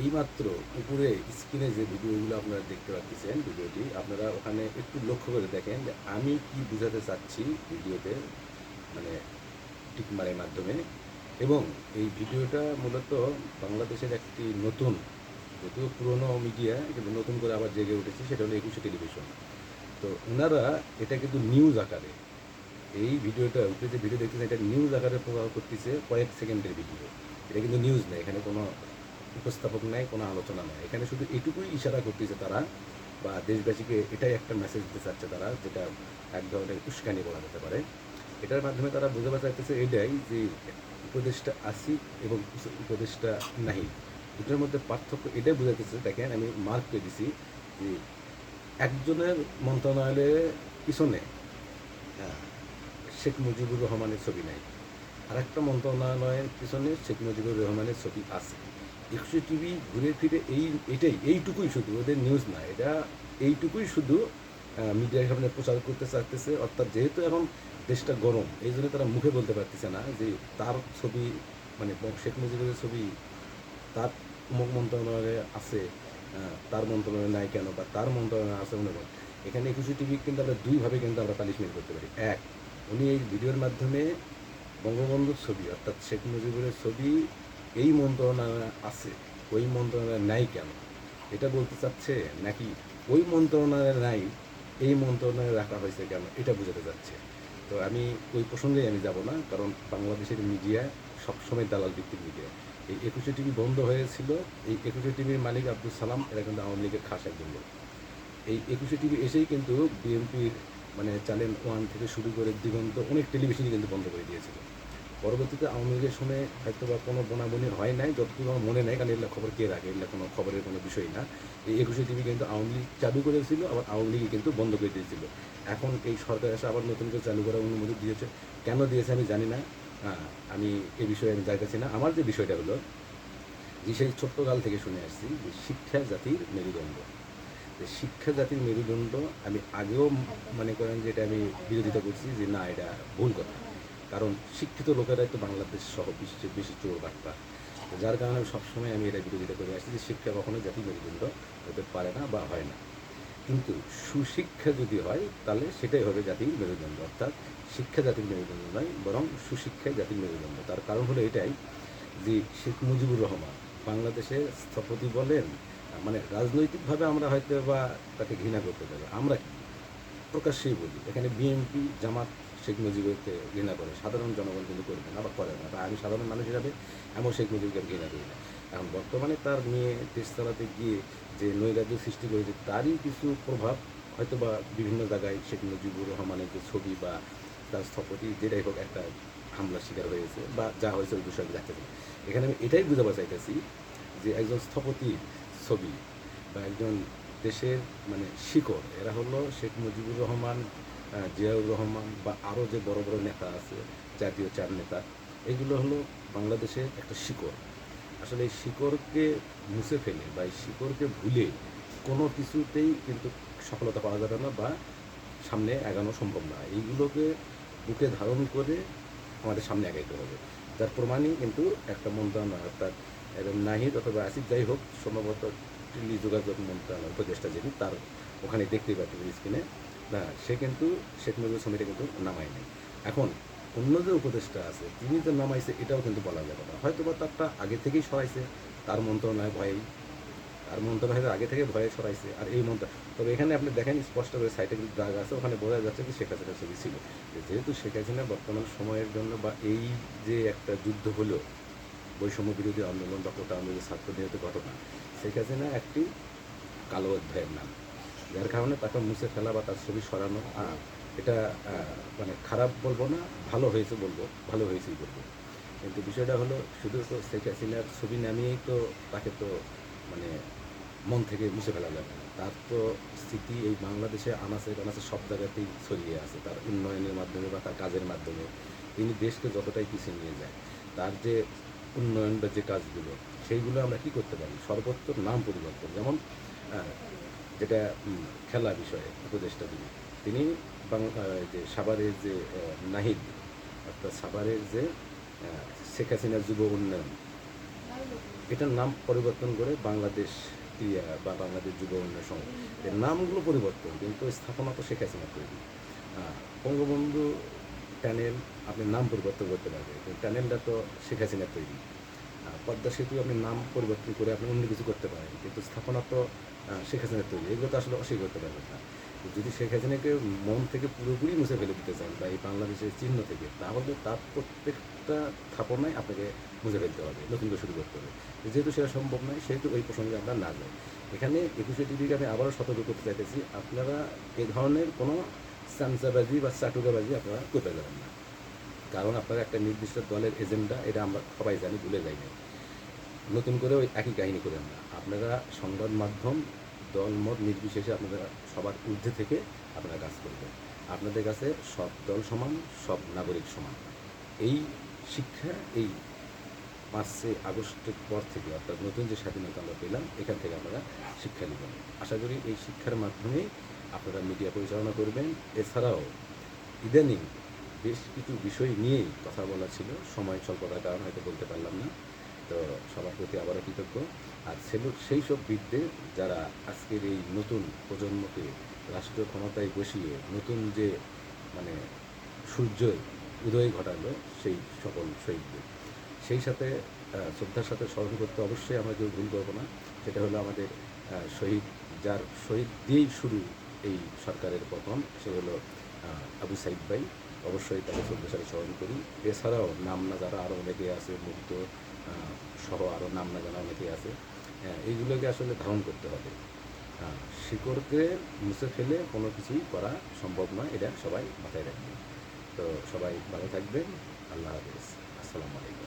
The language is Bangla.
এইমাত্র উপরে স্ক্রিনে যে ভিডিওগুলো আপনারা দেখতে পাচ্ছেন ভিডিওটি, আপনারা ওখানে একটু লক্ষ্য করে দেখেন যে আমি কি বোঝাতে চাচ্ছি ভিডিওতে মানে টিকমারের মাধ্যমে। এবং এই ভিডিওটা মূলত বাংলাদেশের একটি নতুন, যদিও পুরনো মিডিয়া, কিন্তু নতুন করে আবার জেগে উঠেছে, সেটা হলো একুশে টেলিভিশন। তো ওনারা এটা কিন্তু নিউজ আকারে, এই ভিডিওটা উপরে যে ভিডিও দেখতেছেন, এটা নিউজ আকারে প্রভাব করতেছে কয়েক সেকেন্ডের ভিডিও। এটা কিন্তু নিউজ নেই এখানে কোনো উপস্থাপক নেয় কোনো আলোচনা নেই এখানে শুধু এটুকুই ইশারা করতেছে তারা বা দেশবাসীকে এটাই একটা মেসেজ দিতে চাচ্ছে তারা যেটা এক ধরনের উস্কানি বলা যেতে পারে। এটার মাধ্যমে তারা বোঝাতে চাইতেছে এটাই যে উপদেশটা আসি এবং উপদেশটা নাহি দুটোর মধ্যে পার্থক্য এটাই বোঝাতেছে দেখেন আমি মার্ক করে দিছি যে একজনের মন্ত্রণালয়ের পিছনে আহ, শেখ মুজিবুর রহমানের ছবি নাই। আর একটা মন্ত্রণালয়ের পিছনে শেখ মুজিবুর রহমানের ছবি আছে। একুশে টিভি ঘুরে ফিরে এই, এটাই, এইটুকুই শুধু, ওদের নিউজ না এটা এইটুকুই শুধু মিডিয়ার সামনে প্রচার করতে চাইতেছে, অর্থাৎ যেহেতু এখন দেশটা গরম, এই জন্য তারা মুখে বলতে পারতেছে না যে তার ছবি মানে শেখ মুজিবুরের ছবি, তার অমুক মন্ত্রণালয়ে আছে তার মন্ত্রণালয়ে নাই কেন, বা তার মন্ত্রণালয়ে আছে মনে করেন। এখানে একুশে টিভি কিন্তু আমরা দুইভাবে কিন্তু আমরা পানিশমেন্ট করতে পারি। এক, উনি এই ভিডিওর মাধ্যমে বঙ্গবন্ধুর ছবি, অর্থাৎ শেখ মুজিবুরের ছবি এই মন্ত্রণালয় আছে, ওই মন্ত্রণালয় নাই কেন? এটা বলতে চাচ্ছে নাকি ওই মন্ত্রণালয় নাই, এই মন্ত্রণালয় রাখা হয়েছে কেন? এটা বোঝাতে চাচ্ছে। তো আমি ওই প্রসঙ্গেই আমি যাব না, কারণ বাংলাদেশের মিডিয়া সবসময় দালাল ভিত্তিক মিডিয়া এই একুশে টিভি বন্ধ হয়েছিল, এই একুশে টিভির মালিক আব্দুল সালাম, এরা কিন্তু আওয়ামী লীগের খাস একজন লোক। এই একুশে টিভি এসেই কিন্তু বিএনপির মানে চ্যানেল ওয়ান থেকে শুরু করে দিগন্ত অনেক টেলিভিশনই কিন্তু বন্ধ করে দিয়েছিল। পরবর্তীতে আওয়ামী লীগের শুনে হয়তো বা কোনো বোনাবনি হয় নাই, যতটুকু আমার মনে নেই, কারণ এগুলো খবর কে রাখে? এগুলো কোনো খবরের কোনো বিষয় না। এই একুশে টিভি কিন্তু আওয়ামী লীগ চালু করেছিল, আবার আওয়ামী লীগই কিন্তু বন্ধ করে দিয়েছিল। এখন এই সরকার এসে আবার নতুন করে চালু করার অনুমতি দিয়েছে। কেন দিয়েছে আমি জানি না। আমি এ বিষয়ে আমি যাইতেছি না। আমার যে বিষয়টা হলো, যে সেই ছোট্টকাল থেকে শুনে আসছি যে শিক্ষা জাতির মেরুদণ্ড। শিক্ষা জাতির মেরুদণ্ড আমি আগেও মনে করেন যে এটা আমি বিরোধিতা করছি যে না, এটা ভুল কথা। কারণ শিক্ষিত লোকেরাই তো বাংলাদেশ সহ বিশ্বের বেশি চোর বার্তা যার কারণে আমি সবসময় আমি এটা বিরোধিতা করে আসছি যে শিক্ষা কখনো জাতির মেরুদণ্ড হতে পারে না বা হয় না। কিন্তু সুশিক্ষা যদি হয়, তাহলে সেটাই হবে জাতির মেরুদণ্ড। অর্থাৎ শিক্ষা জাতির মেরুদণ্ড নয়, বরং সুশিক্ষাই জাতির মেরুদণ্ড। তার কারণ হলো এটাই যে শেখ মুজিবুর রহমান বাংলাদেশের স্থপতি বলেন মানে রাজনৈতিকভাবে আমরা হয়তো বা তাকে ঘৃণা করতে পারি। আমরা প্রকাশ্যেই বলি। এখানে বিএনপি, জামাত শেখ মুজিবুরকে ঘৃণা করে। সাধারণ জনগণ কিন্তু করবে না বা করে না। বা আমি সাধারণ মানুষ হিসাবে এমন শেখ মুজিবকে ঘৃণা করি না। এখন বর্তমানে তার নিয়ে দেশ চালাতে গিয়ে যে নৈরাজ্য সৃষ্টি করেছে, তারই কিছু প্রভাব হয়তো বা বিভিন্ন জায়গায় শেখ মুজিবুর রহমানের যে ছবি বা তার স্থপতি, যেটাই হোক একটা হামলার শিকার হয়েছে বা যা হয়েছে ওই বিষয়ে দেখতে এখানে আমি এটাই বুঝাতে চাইতেছি যে একজন স্থপতির ছবি বা একজন দেশের মানে শিকড়, এরা হলো শেখ মুজিবুর রহমান জিয়াউর রহমান বা আরও যে বড় বড় নেতা আছে, জাতীয় চার নেতা, এগুলো হলো বাংলাদেশের একটা শিকড়। আসলে এই শিকড়কে মুছে ফেলে বা এই শিকড়কে ভুলে কোনো কিছুতেই কিন্তু সফলতা পাওয়া যাবে না বা সামনে এগানো সম্ভব না। এইগুলোকে বুকে ধারণ করে আমাদের সামনে আগাইতে হবে। যার প্রমাণই কিন্তু একটা মন্ত্রণালয়, অর্থাৎ নাহিদ অথবা আসিফ যাই হোক, সম্ভবত টেলি যোগাযোগ মন্ত্রণালয়, উপদেষ্টা যিনি, তার ওখানে দেখতেই পাচ্ছেন স্ক্রিনে না, সে কিন্তু শেখ মুজিবুর সমিতি কিন্তু নামায়নি এখন অন্য যে উপদেষ্টা আছে, তিনি যে নামাইছে, এটাও কিন্তু বলা যাবে না। হয়তো বা তারটা আগে থেকেই সরাইছে, তার মন্ত্রণালয় ভয়েই। তার মন্ত্রণালয়ের আগে থেকে ভয়ে সরাইছে, আর এই মন্ত্র, তবে এখানে আপনি দেখেন স্পষ্ট করে সাইটে কিন্তু দাগ আছে, ওখানে বোঝা যাচ্ছে যে শেখ হাসিনার ছবি ছিল। যেহেতু শেখ হাসিনা বর্তমান সময়ের জন্য বা এই যে একটা যুদ্ধ হলো, বৈষম্য বিরোধী আন্দোলন বা কোটা আন্দোলনের ছাত্র নিহত ঘটনা, শেখ হাসিনা একটি কালো অধ্যায়ের নাম। যার কারণে তাকে মুছে ফেলা বা তার ছবি সরানো এটা মানে খারাপ বলব না, ভালো হয়েছে বলব, ভালো হয়েছেই বলব। কিন্তু বিষয়টা হলো, শুধু তো শেখ হাসিনার ছবি নামিয়েই তো তাকে তো মানে মন থেকে মুছে ফেলা যাবে না। তার তো স্মৃতি এই বাংলাদেশে আনাচে কানাচে সব জায়গাতেই ছড়িয়ে আছে। তার উন্নয়নের মাধ্যমে বা তার কাজের মাধ্যমে। তিনি দেশকে যতটাই পিছিয়ে নিয়ে যায়, তার যে উন্নয়ন বা যে কাজগুলো, সেইগুলো আমরা কি করতে পারি? সর্বত্র নাম পরিবর্তন। যেমন যেটা খেলা বিষয়ে উপদেষ্টা তিনি তিনি যে সাভারের যে নাহিদ, অর্থাৎ সাভারের যে শেখ হাসিনা যুব উন্নয়ন, এটার নাম পরিবর্তন করে বাংলাদেশ ক্রিয়া বা বাংলাদেশ যুব উন্নয়ন সংঘ, এর নামগুলো পরিবর্তন, কিন্তু স্থাপনা তো শেখ হাসিনা তৈরি। বঙ্গবন্ধু প্যানেল, আপনি নাম পরিবর্তন করতে পারবেন প্যানেলটা তো শেখ হাসিনা তৈরি। পদ্মা সেতু আপনি নাম পরিবর্তন করে আপনি অন্য কিছু করতে পারেন। কিন্তু স্থাপনা তো শেখ হাসিনা তৈরি। এগুলো তো আসলে অস্বীকার করতে পারবেন না। যদি শেখ হাসিনাকে মন থেকে পুরোপুরি মুছে ফেলে দিতে চান বা এই বাংলাদেশের চিহ্ন থেকে, তাহলে তার প্রত্যেকটা স্থাপনায় আপনাকে মুছে ফেলতে হবে, নতুন করে শুরু করতে হবে। যেহেতু সেটা সম্ভব নয়, সেহেতু ওই প্রসঙ্গে আমরা না যাই। এখানে একুশে টিভিকে আমি আবারও সতর্ক করতে চাইতেছি, আপনারা এ ধরনের কোনো সানসাবাজি বা চাটুকাবাজি আপনারা করতে যাবেন না। কারণ আপনারা একটা নির্দিষ্ট দলের এজেন্ডা, এটা আমরা সবাই জানি, ভুলে যাই না নতুন করে ওই একই কাহিনী করেন না আপনারা সংবাদ মাধ্যম, দলমত নির্বিশেষে আপনারা সবার ঊর্ধ্বে থেকে আপনারা কাজ করবেন। আপনাদের কাছে সব দল সমান, সব নাগরিক সমান। এই শিক্ষা, এই পাঁচই আগস্টের পর থেকে অর্থাৎ নতুন যে স্বাধীনতা আমরা পেলাম, এখান থেকে আমরা শিক্ষা নেবেন। আশা করি এই শিক্ষার মাধ্যমে আপনারা মিডিয়া পরিচালনা করবেন। এছাড়াও ইদানিং বেশ কিছু বিষয় নিয়েই কথা বলা ছিল। সময় স্বল্পতার কারণে হয়তো বলতে পারলাম না। তো সবার প্রতি আবারও কৃতজ্ঞ। আর সেল, সেই সব বিদ্যে যারা আজকের এই নতুন প্রজন্মকে রাষ্ট্রীয় ক্ষমতায় বসিয়ে নতুন যে মানে সূর্যের উদয় ঘটালো সেই সকল শহীদদের। সেই সাথে শ্রদ্ধার সাথে স্মরণ করতে অবশ্যই আমরা কেউ ভুল করব না। সেটা হলো আমাদের শহীদ, যার শহীদ দিয়েই শুরু এই সরকারের পতন, সে হলো আবু সাইদ ভাই। অবশ্যই শ্রদ্ধা সাথে স্মরণ করি। এছাড়াও নাম না যারা আরও অনেকে আছে মুক্ত সহ আরও নাম না জানা অনেকে আছে হ্যাঁ, এইগুলোকে আসলে ধারণ করতে হবে। শিকড়কে মুছে ফেলে কোনো কিছুই করা সম্ভব নয় এটা সবাই মাথায় রাখবে। তো সবাই ভালো থাকবেন। আল্লাহ হাফেজ। আসসালামু আলাইকুম।